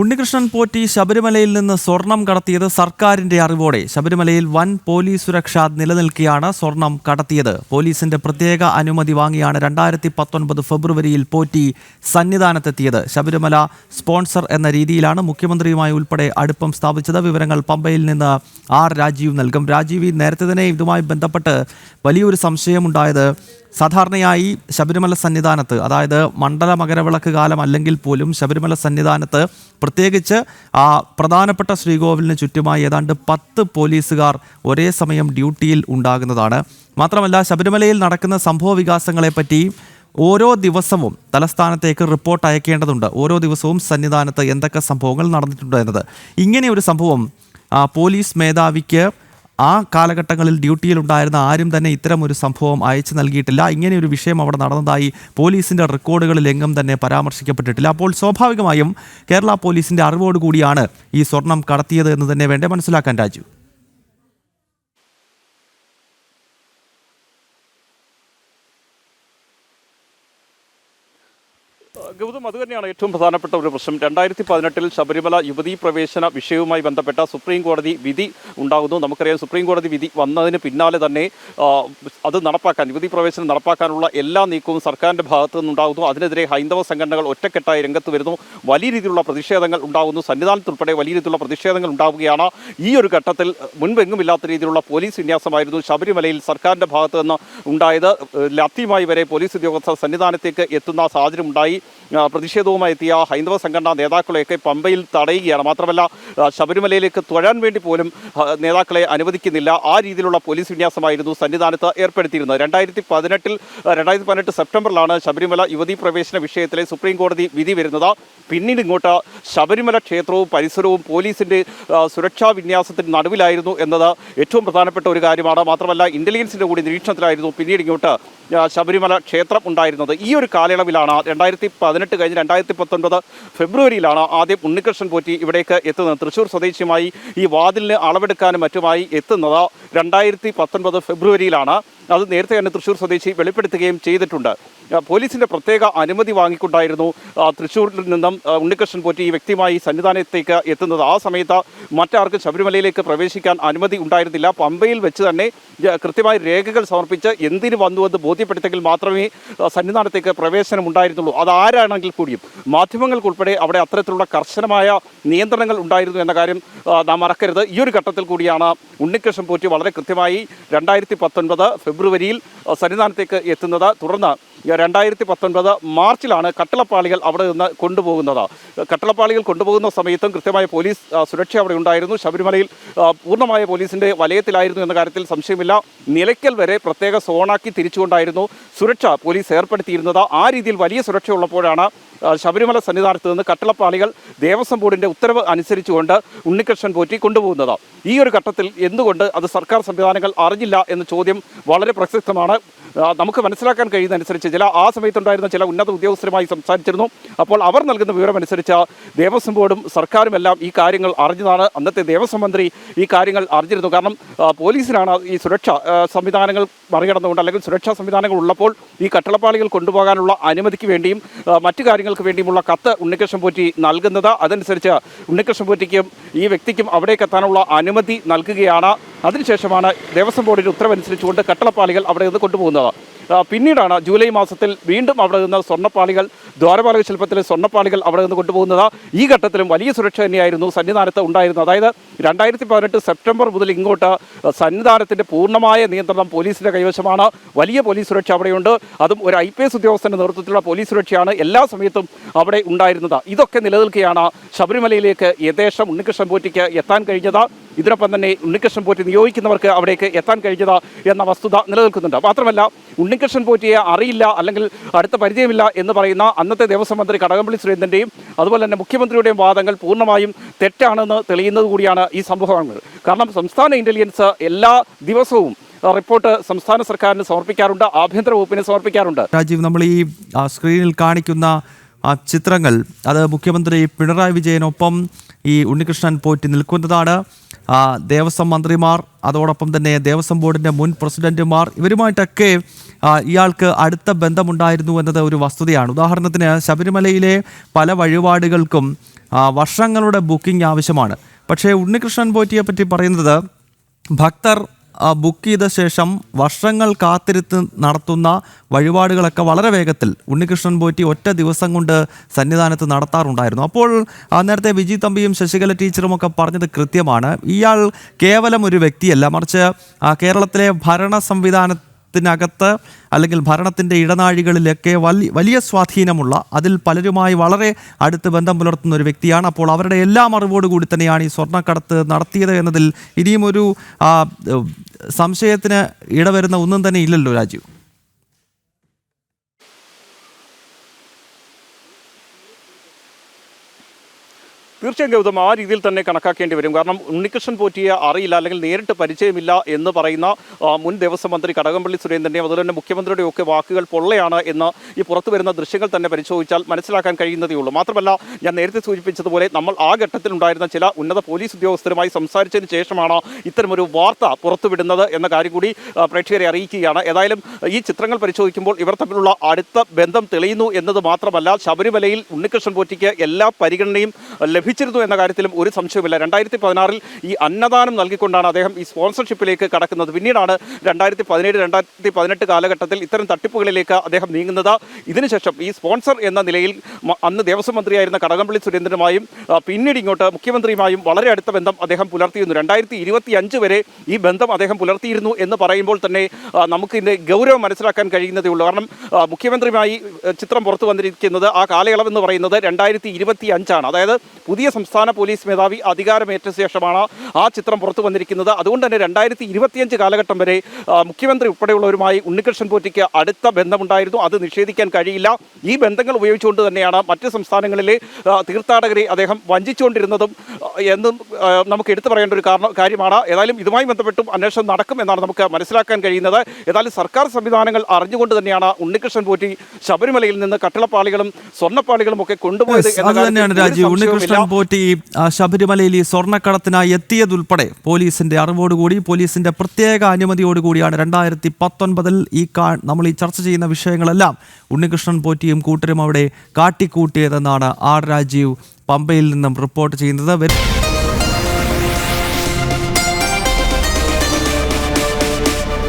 ഉണ്ണികൃഷ്ണൻ പോറ്റി ശബരിമലയിൽ നിന്ന് സ്വർണം കടത്തിയത് സർക്കാരിന്റെ അറിവോടെ. ശബരിമലയിൽ വൻ പോലീസ് സുരക്ഷ നിലനിൽക്കെയാണ് സ്വർണം കടത്തിയത്. പോലീസിന്റെ പ്രത്യേക അനുമതി വാങ്ങിയാണ് രണ്ടായിരത്തി പത്തൊൻപത് ഫെബ്രുവരിയിൽ പോറ്റി സന്നിധാനത്തെത്തിയത്. ശബരിമല സ്പോൺസർ എന്ന രീതിയിലാണ് മുഖ്യമന്ത്രിയുമായി ഉൾപ്പെടെ അടുപ്പം സ്ഥാപിച്ചത്. വിവരങ്ങൾ പമ്പയിൽ നിന്ന് ആർ രാജീവ് നൽകും. രാജീവ് നേരത്തെ തന്നെ ഇതുമായി ബന്ധപ്പെട്ട് വലിയൊരു സംശയമുണ്ടായത് സാധാരണയായി ശബരിമല സന്നിധാനത്ത് അതായത് മണ്ഡല മകരവിളക്ക് കാലം അല്ലെങ്കിൽ പോലും ശബരിമല സന്നിധാനത്ത് പ്രത്യേകിച്ച് ആ പ്രധാനപ്പെട്ട ശ്രീകോവിലിന് ചുറ്റുമായി ഏതാണ്ട് പത്ത് പോലീസുകാർ ഒരേ സമയം ഡ്യൂട്ടിയിൽ ഉണ്ടാകുന്നതാണ്. മാത്രമല്ല ശബരിമലയിൽ നടക്കുന്ന സംഭവ വികാസങ്ങളെപ്പറ്റി ഓരോ ദിവസവും തലസ്ഥാനത്തേക്ക് റിപ്പോർട്ട് അയക്കേണ്ടതുണ്ട്. ഓരോ ദിവസവും സന്നിധാനത്ത് എന്തൊക്കെ സംഭവങ്ങൾ നടന്നിട്ടുണ്ട് എന്നത്. ഇങ്ങനെ ഒരു സംഭവം പോലീസ് മേധാവിക്ക് ആ കാലഘട്ടങ്ങളിൽ ഡ്യൂട്ടിയിലുണ്ടായിരുന്ന ആരും തന്നെ ഇത്തരം ഒരു സംഭവം അയച്ചു നൽകിയിട്ടില്ല. ഇങ്ങനെയൊരു വിഷയം അവിടെ നടന്നതായി പോലീസിന്റെ റെക്കോർഡുകളിൽ എങ്ങും തന്നെ പരാമർശിക്കപ്പെട്ടിട്ടില്ല. അപ്പോൾ സ്വാഭാവികമായും കേരള പോലീസിന്റെ അറിവോടുകൂടിയാണ് ഈ സ്വർണം കടത്തിയത് എന്ന് തന്നെ വേണ്ടേ മനസ്സിലാക്കാൻ രാജു. ഗൗതം അത് തന്നെയാണ് ഏറ്റവും പ്രധാനപ്പെട്ട ഒരു പ്രശ്നം. രണ്ടായിരത്തി പതിനെട്ടിൽ ശബരിമല യുവതീ പ്രവേശന വിഷയവുമായി ബന്ധപ്പെട്ട സുപ്രീം കോടതി വിധി ഉണ്ടാകുന്നു. നമുക്കറിയാം സുപ്രീം കോടതി വിധി വന്നതിന് പിന്നാലെ തന്നെ അത് നടപ്പാക്കാൻ യുവതീ പ്രവേശനം നടപ്പാക്കാനുള്ള എല്ലാ നീക്കവും സർക്കാരിന്റെ ഭാഗത്തു നിന്നുണ്ടാകുന്നു. അതിനെതിരെ ഹൈന്ദവ സംഘടനകൾ ഒറ്റക്കെട്ടായി രംഗത്ത് വരുന്നു. വലിയ രീതിയിലുള്ള പ്രതിഷേധങ്ങൾ ഉണ്ടാകുന്നു. സന്നിധാനത്തുൾപ്പെടെ വലിയ രീതിയിലുള്ള പ്രതിഷേധങ്ങൾ ഉണ്ടാവുകയാണ്. ഈ ഒരു ഘട്ടത്തിൽ മുൻപെങ്ങുമില്ലാത്ത രീതിയിലുള്ള പോലീസ് വിന്യാസമായിരുന്നു ശബരിമലയിൽ സർക്കാരിന്റെ ഭാഗത്ത് നിന്ന് ഉണ്ടായത്. ലത്തിയുമായി വരെ പോലീസ് ഉദ്യോഗസ്ഥർ സന്നിധാനത്തേക്ക് എത്തുന്ന സാഹചര്യം ഉണ്ടായി. പ്രതിഷേധവുമായി എത്തിയ ഹൈന്ദവ സംഘടനാ നേതാക്കളെയൊക്കെ പമ്പയിൽ തടയുകയാണ്. മാത്രമല്ല ശബരിമലയിലേക്ക് തൊഴാൻ വേണ്ടി പോലും നേതാക്കളെ അനുവദിക്കുന്നില്ല. ആ രീതിയിലുള്ള പോലീസ് വിന്യാസമായിരുന്നു സന്നിധാനത്ത് ഏർപ്പെടുത്തിയിരുന്നത്. രണ്ടായിരത്തി പതിനെട്ടിൽ രണ്ടായിരത്തി പതിനെട്ട് സെപ്റ്റംബറിലാണ് ശബരിമല യുവതി പ്രവേശന വിഷയത്തിലെ സുപ്രീം കോടതി വിധി വരുന്നത്. പിന്നീട് ഇങ്ങോട്ട് ശബരിമല ക്ഷേത്രവും പരിസരവും പോലീസിന്റെ സുരക്ഷാ വിന്യാസത്തിന് നടുവിലായിരുന്നു എന്നത് ഏറ്റവും പ്രധാനപ്പെട്ട ഒരു കാര്യമാണ്. മാത്രമല്ല ഇന്റലിജൻസിന്റെ കൂടി നിരീക്ഷണത്തിലായിരുന്നു പിന്നീട് ഇങ്ങോട്ട് ശബരിമല ക്ഷേത്രം ഉണ്ടായിരുന്നത്. ഈ ഒരു കാലയളവിലാണ് രണ്ടായിരത്തി പതിനെട്ട് കഴിഞ്ഞ് രണ്ടായിരത്തി പത്തൊൻപത് ഫെബ്രുവരിയിലാണ് ആദ്യം ഉണ്ണികൃഷ്ണൻ പോറ്റി ഇവിടേക്ക് എത്തുന്നത്. തൃശ്ശൂർ സ്വദേശിയുമായി ഈ വാതിലിന് അളവെടുക്കാനും മറ്റുമായി എത്തുന്നത് രണ്ടായിരത്തി പത്തൊൻപത് ഫെബ്രുവരിയിലാണ്. അത് നേരത്തെ തന്നെ തൃശ്ശൂർ സ്വദേശി വെളിപ്പെടുത്തുകയും ചെയ്തിട്ടുണ്ട്. പോലീസിന്റെ പ്രത്യേക അനുമതി വാങ്ങിക്കൊണ്ടായിരുന്നു തൃശ്ശൂരിൽ നിന്നും ഉണ്ണികൃഷ്ണൻ പോറ്റി ഈ വ്യക്തിയുമായി സന്നിധാനത്തേക്ക് എത്തുന്നത്. ആ സമയത്ത് മറ്റാർക്കും ശബരിമലയിലേക്ക് പ്രവേശിക്കാൻ അനുമതി ഉണ്ടായിരുന്നില്ല. പമ്പയിൽ വെച്ച് തന്നെ കൃത്യമായി രേഖകൾ സമർപ്പിച്ച് എന്തിനു വന്നുവെന്ന് ബോധ്യപ്പെടുത്തെങ്കിൽ മാത്രമേ സന്നിധാനത്തേക്ക് പ്രവേശനം ഉണ്ടായിരുന്നുള്ളൂ അത് ആരാണെങ്കിൽ കൂടിയും മാധ്യമങ്ങൾക്കുൾപ്പെടെ അവിടെ അത്തരത്തിലുള്ള കർശനമായ നിയന്ത്രണങ്ങൾ ഉണ്ടായിരുന്നു എന്ന കാര്യം നാം മറക്കരുത്. ഈ ഒരു ഘട്ടത്തിൽ കൂടിയാണ് ഉണ്ണികൃഷ്ണൻ പോറ്റി വളരെ കൃത്യമായി രണ്ടായിരത്തി പത്തൊൻപത് ഫെബ്രുവരിയിൽ സന്നിധാനത്തേക്ക് എത്തുന്നത്. തുടർന്ന് രണ്ടായിരത്തി പത്തൊൻപത് മാർച്ചിലാണ് കട്ടളപ്പാളികൾ അവിടെ നിന്ന് കൊണ്ടുപോകുന്നത്. കട്ടളപ്പാളികൾ കൊണ്ടുപോകുന്ന സമയത്തും കൃത്യമായ പോലീസ് സുരക്ഷ അവിടെ ഉണ്ടായിരുന്നു. ശബരിമലയിൽ പൂർണമായ പോലീസിന്റെ വലയത്തിലായിരുന്നു എന്ന കാര്യത്തിൽ സംശയമില്ല. നിലയ്ക്കൽ വരെ പ്രത്യേക സോണാക്കി തിരിച്ചുകൊണ്ടായിരുന്നു സുരക്ഷ പോലീസ് ഏർപ്പെടുത്തിയിരുന്നത്. ആ രീതിയിൽ വലിയ സുരക്ഷ ഉള്ളപ്പോഴാണ് ശബരിമല സന്നിധാനത്ത് നിന്ന് കട്ടളപ്പാളികൾ ദേവസ്വം ബോർഡിന്റെ ഉത്തരവ് അനുസരിച്ചുകൊണ്ട് ഉണ്ണികൃഷ്ണൻ പോറ്റി കൊണ്ടുപോകുന്നത്. ഈ ഒരു ഘട്ടത്തിൽ എന്തുകൊണ്ട് അത് സർക്കാർ സംവിധാനങ്ങൾ അറിഞ്ഞില്ല എന്ന ചോദ്യം വളരെ പ്രസക്തമാണ്. നമുക്ക് മനസ്സിലാക്കാൻ കഴിയുന്നതനുസരിച്ച് ചില ആ സമയത്തുണ്ടായിരുന്ന ചില ഉന്നത ഉദ്യോഗസ്ഥരുമായി സംസാരിച്ചിരുന്നു. അപ്പോൾ അവർ നൽകുന്ന വിവരമനുസരിച്ച് ദേവസ്വം ബോർഡും സർക്കാരും എല്ലാം ഈ കാര്യങ്ങൾ അറിഞ്ഞതാണ്. അന്നത്തെ ദേവസ്വം മന്ത്രി ഈ കാര്യങ്ങൾ അറിഞ്ഞിരുന്നു. കാരണം പോലീസിനാണ് ഈ സുരക്ഷാ സംവിധാനങ്ങൾ മറികടന്നുകൊണ്ട് അല്ലെങ്കിൽ സുരക്ഷാ സംവിധാനങ്ങൾ ഉള്ളപ്പോൾ ഈ കട്ടളപ്പാളികൾ കൊണ്ടുപോകാനുള്ള അനുമതിക്ക് വേണ്ടിയും മറ്റു മറ്റു കാര്യങ്ങൾക്ക് വേണ്ടിയുമുള്ള കത്ത് ഉണ്ണികൃഷ്ണൻ പോറ്റി നൽകുന്നത്. അതനുസരിച്ച് ഉണ്ണികൃഷ്ണൻ പോറ്റിക്കും ഈ വ്യക്തിക്കും അവിടേക്ക് എത്താനുള്ള അനുമതി നൽകുകയാണ്. അതിനുശേഷമാണ് ദേവസ്വം ബോർഡിന്റെ ഉത്തരവനുസരിച്ചുകൊണ്ട് കട്ടളപ്പാളികൾ അവിടെ നിന്ന് കൊണ്ടുപോകുന്നത്. പിന്നീടാണ് ജൂലൈ മാസത്തിൽ വീണ്ടും അവിടെ നിന്ന് സ്വർണപ്പാളികൾ ദ്വാരപാലക ശില്പത്തിലെ സ്വർണപ്പാളികൾ അവിടെ നിന്ന് കൊണ്ടുപോകുന്നത്. ഈ ഘട്ടത്തിലും വലിയ സുരക്ഷ തന്നെയായിരുന്നു സന്നിധാനത്ത് ഉണ്ടായിരുന്നത്. അതായത് രണ്ടായിരത്തി പതിനെട്ട് സെപ്റ്റംബർ മുതൽ ഇങ്ങോട്ട് സന്നിധാനത്തിന്റെ പൂർണമായ നിയന്ത്രണം പോലീസിന്റെ കൈവശമാണ്. വലിയ പോലീസ് സുരക്ഷ അവിടെയുണ്ട്. അതും ഒരു ഐ പി എസ് ഉദ്യോഗസ്ഥന്റെ നേതൃത്വത്തിലുള്ള പോലീസ് സുരക്ഷയാണ് എല്ലാ സമയത്തും അവിടെ ഉണ്ടായിരുന്നത്. ഇതൊക്കെ നിലനിൽക്കുകയാണ് ശബരിമലയിലേക്ക് യഥേഷം ഉണ്ണികൃഷ്ണൻ പോറ്റിക്ക് എത്താൻ കഴിഞ്ഞത്. ഇതിനൊപ്പം തന്നെ ഉണ്ണികൃഷ്ണൻ പോറ്റി നിയോഗിക്കുന്നവർക്ക് അവിടേക്ക് എത്താൻ കഴിഞ്ഞത് എന്ന വസ്തുത നിലനിൽക്കുന്നുണ്ട്. മാത്രമല്ല ഉണ്ണികൃഷ്ണൻ പോറ്റിയെ അറിയില്ല അല്ലെങ്കിൽ അടുത്ത പരിചയമില്ല എന്ന് പറയുന്ന അന്നത്തെ ദേവസ്വം മന്ത്രി കടകംപള്ളി സുരേന്ദ്രന്റെയും അതുപോലെ തന്നെ മുഖ്യമന്ത്രിയുടെയും വാദങ്ങൾ പൂർണമായും തെറ്റാണെന്ന് തെളിയുന്നത് കൂടിയാണ് ഈ സംഭവങ്ങൾ. കാരണം സംസ്ഥാന ഇന്റലിജൻസ് എല്ലാ ദിവസവും റിപ്പോർട്ട് സംസ്ഥാന സർക്കാരിന് സമർപ്പിക്കാറുണ്ട് ആഭ്യന്തര വകുപ്പിന് സമർപ്പിക്കാറുണ്ട്. രാജീവ് നമ്മൾ ഈ സ്ക്രീനിൽ കാണിക്കുന്ന ചിത്രങ്ങൾ അത് മുഖ്യമന്ത്രി പിണറായി വിജയനൊപ്പം ഈ ഉണ്ണികൃഷ്ണൻ പോറ്റി നിൽക്കുന്നതാണ്. ദേവസ്വം മന്ത്രിമാർ അതോടൊപ്പം തന്നെ ദേവസ്വം ബോർഡിന്റെ മുൻ പ്രസിഡന്റുമാർ ഇവരുമായിട്ടൊക്കെ ഇയാൾക്ക് അടുത്ത ബന്ധമുണ്ടായിരുന്നു എന്നത് ഒരു വസ്തുതയാണ്. ഉദാഹരണത്തിന് ശബരിമലയിലെ പല വഴിപാടുകൾക്കും വർഷങ്ങളുടെ ബുക്കിംഗ് ആവശ്യമാണ്. പക്ഷേ ഉണ്ണികൃഷ്ണൻ പോറ്റിയെ പറ്റി പറയുന്നത് ഭക്തർ ബുക്ക് ചെയ്ത ശേഷം വർഷങ്ങൾ കാത്തിരുത്ത് നടത്തുന്ന വഴിപാടുകളൊക്കെ വളരെ വേഗത്തിൽ ഉണ്ണികൃഷ്ണൻ പോറ്റി ഒറ്റ ദിവസം കൊണ്ട് സന്നിധാനത്ത് നടത്താറുണ്ടായിരുന്നു. അപ്പോൾ നേരത്തെ വിജി തമ്പിയും ശശികല ടീച്ചറും ഒക്കെ പറഞ്ഞത് കൃത്യമാണ്. ഇയാൾ കേവലം ഒരു വ്യക്തിയല്ല. മറിച്ച് കേരളത്തിലെ ഭരണ സംവിധാനത്തിനകത്ത് അല്ലെങ്കിൽ ഭരണത്തിന്റെ ഇടനാഴികളിലൊക്കെ വലിയ വലിയ സ്വാധീനമുള്ള അതിൽ പലരുമായി വളരെ അടുത്ത് ബന്ധം പുലർത്തുന്ന ഒരു വ്യക്തിയാണ്. അപ്പോൾ അവരുടെ എല്ലാം അറിവോടുകൂടി തന്നെയാണ് ഈ സ്വർണക്കടത്ത് നടത്തിയത് എന്നതിൽ ഇനിയും ഒരു സംശയത്തിന് ഇടവരുന്ന ഒന്നും തന്നെ ഇല്ലല്ലോ രാജീവ്. തീർച്ചയായും ഗൗതം ആ രീതിയിൽ തന്നെ കണക്കാക്കേണ്ടി വരും. കാരണം ഉണ്ണികൃഷ്ണൻ പോറ്റിയെ അറിയില്ല അല്ലെങ്കിൽ നേരിട്ട് പരിചയമില്ല എന്ന് പറയുന്ന മുൻ ദേവസ്വം മന്ത്രി കടകംപള്ളി സുരേന്ദ്രന്റെയും അതുപോലെ തന്നെ മുഖ്യമന്ത്രിയുടെയും ഒക്കെ വാക്കുകൾ പൊള്ളയാണ് എന്ന് ഈ പുറത്തു വരുന്ന ദൃശ്യങ്ങൾ തന്നെ പരിശോധിച്ചാൽ മനസ്സിലാക്കാൻ കഴിയുന്നതേ ഉള്ളൂ. മാത്രമല്ല ഞാൻ നേരത്തെ സൂചിപ്പിച്ചതുപോലെ നമ്മൾ ആ ഘട്ടത്തിൽ ഉണ്ടായിരുന്ന ചില ഉന്നത പോലീസ് ഉദ്യോഗസ്ഥരുമായി സംസാരിച്ചതിന് ശേഷമാണ് ഇത്തരമൊരു വാർത്ത പുറത്തുവിടുന്നത് എന്ന കാര്യം കൂടി പ്രേക്ഷകരെ അറിയിക്കുകയാണ്. ഏതായാലും ഈ ചിത്രങ്ങൾ പരിശോധിക്കുമ്പോൾ ഇവർ തമ്മിലുള്ള അടുത്ത ബന്ധം തെളിയുന്നു എന്നത് മാത്രമല്ല ശബരിമലയിൽ ഉണ്ണികൃഷ്ണൻ പോറ്റിക്ക് എല്ലാ പരിഗണനയും ലഭിച്ചിരുന്നു എന്ന കാര്യത്തിലും ഒരു സംശയവുമില്ല. രണ്ടായിരത്തി പതിനാറിൽ ഈ അന്നദാനം നൽകിക്കൊണ്ടാണ് അദ്ദേഹം ഈ സ്പോൺസർഷിപ്പിലേക്ക് കടക്കുന്നത്. പിന്നീടാണ് രണ്ടായിരത്തി പതിനേഴ് രണ്ടായിരത്തി പതിനെട്ട് കാലഘട്ടത്തിൽ ഇത്തരം തട്ടിപ്പുകളിലേക്ക് അദ്ദേഹം നീങ്ങുന്നത്. ഇതിനുശേഷം ഈ സ്പോൺസർ എന്ന നിലയിൽ അന്ന് ദേവസ്വം മന്ത്രിയായിരുന്ന കടകംപള്ളി സുരേന്ദ്രനുമായും പിന്നീട് ഇങ്ങോട്ട് മുഖ്യമന്ത്രിയുമായും വളരെ അടുത്ത ബന്ധം അദ്ദേഹം പുലർത്തിയിരുന്നു. രണ്ടായിരത്തി ഇരുപത്തി അഞ്ച് വരെ ഈ ബന്ധം അദ്ദേഹം പുലർത്തിയിരുന്നു എന്ന് പറയുമ്പോൾ തന്നെ നമുക്ക് ഇതിന്റെ ഗൗരവം മനസ്സിലാക്കാൻ കഴിയുന്നതേ ഉള്ളൂ. കാരണം മുഖ്യമന്ത്രിയുമായി ചിത്രം പുറത്തു വന്നിരിക്കുന്നത് ആ കാലയളവെന്ന് പറയുന്നത് രണ്ടായിരത്തി ഇരുപത്തി അഞ്ചാണ് അതായത് പുതിയ സംസ്ഥാന പോലീസ് മേധാവി അധികാരമേറ്റ ശേഷമാണ് ആ ചിത്രം പുറത്തു വന്നിരിക്കുന്നത്. അതുകൊണ്ട് തന്നെ രണ്ടായിരത്തി ഇരുപത്തിയഞ്ച് കാലഘട്ടം വരെ മുഖ്യമന്ത്രി ഉൾപ്പെടെയുള്ളവരുമായി ഉണ്ണികൃഷ്ണൻ പോറ്റിക്ക് അടുത്ത ബന്ധമുണ്ടായിരുന്നു. അത് നിഷേധിക്കാൻ കഴിയില്ല. ഈ ബന്ധങ്ങൾ ഉപയോഗിച്ചുകൊണ്ട് തന്നെയാണ് മറ്റ് സംസ്ഥാനങ്ങളിലെ തീർത്ഥാടകരെ അദ്ദേഹം വഞ്ചിച്ചുകൊണ്ടിരുന്നതും എന്നും നമുക്ക് എടുത്തു പറയേണ്ട ഒരു കാരണം കാര്യമാണ്. ഏതായാലും ഇതുമായി ബന്ധപ്പെട്ടും അന്വേഷണം നടക്കും എന്നാണ് നമുക്ക് മനസ്സിലാക്കാൻ കഴിയുന്നത്. ഏതായാലും സർക്കാർ സംവിധാനങ്ങൾ അറിഞ്ഞുകൊണ്ട് തന്നെയാണ് ഉണ്ണികൃഷ്ണൻ പോറ്റി ശബരിമലയിൽ നിന്ന് കട്ടിളപ്പാളികളും സ്വർണപ്പാളികളും ഒക്കെ കൊണ്ടുപോയത് എന്ന ഉണ്ണികൃഷ്ണൻ ആ, ശബരിമലയിൽ ഈ സ്വർണക്കടത്തിനായി എത്തിയതുൾപ്പെടെ പോലീസിന്റെ അറിവോടുകൂടി പോലീസിന്റെ പ്രത്യേക അനുമതിയോടുകൂടിയാണ് രണ്ടായിരത്തി പത്തൊൻപതിൽ ഈ കാ നമ്മൾ ഈ ചർച്ച ചെയ്യുന്ന വിഷയങ്ങളെല്ലാം ഉണ്ണികൃഷ്ണൻ പോറ്റിയും കൂട്ടരും അവിടെ കാട്ടിക്കൂട്ടിയതെന്നാണ് ആർ രാജീവ് പമ്പയിൽ നിന്നും റിപ്പോർട്ട് ചെയ്യുന്നത്.